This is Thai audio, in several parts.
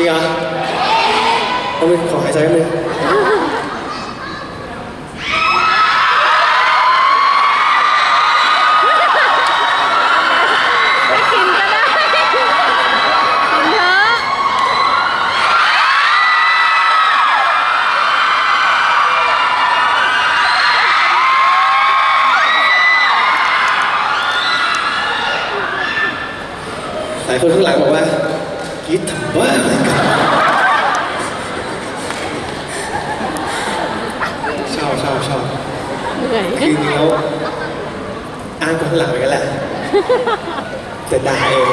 จริงเหรอเอาไปขอหายใจแป๊บนึงไม่กินก็ได้ กินเถอะหลายคนข้างหลังบอกว่า คิดทำว่าอะไรกันชอบชอบชอบเหนื่อยคือจริงๆแล้วอ้างคนข้างหลังไปกันแหละแต่ด่าเอง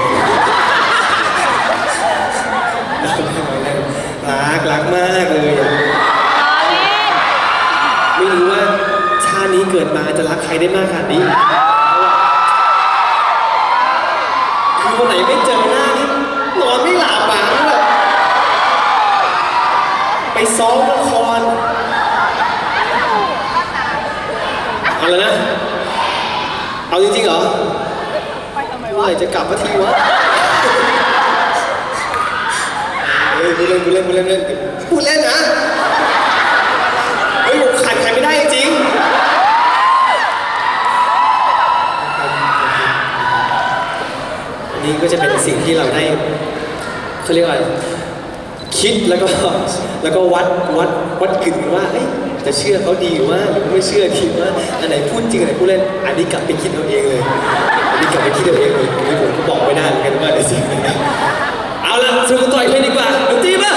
รักรักมากเลยอะล้อเล่นไม่รู้ว่าชาตินี้เกิดมาจะรักใครได้มากขนาดนี้คือวันไหนไม่เจอหน้านี่นอนไม่หลับอะแบบ ไปซ้อมละครเอาแล้วนะ เอาจริงๆเหรอเมื่อไหร่จะกลับมาทีวะเฮ้ยพูดเล่นพูดเล่นพูดเล่นพูดเล่นนะ เฮ้ยผมขาดใครไม่ได้จริงอันนี้ก็จะเป็นสิ่งที่เราได้เขาเรียกว่า คิดแล้วก็แล้วก็วัดวัดวัดกึ่งว่าเอ้ยจะเชื่อเขาดีว่าหรือไม่เชื่อดีว่าอันไหนพูดจริงอันไหนพูดเล่นอันนี้กลับไปคิดเอาเองเลยอันนี้กลับไปคิดเอาเองเลยอันนี้ผมก็บอกไม่ได้เหมือนกันว่าในสิ่งนี้เอาละสรุปต่อยเพลงดีกว่าดนตรีมา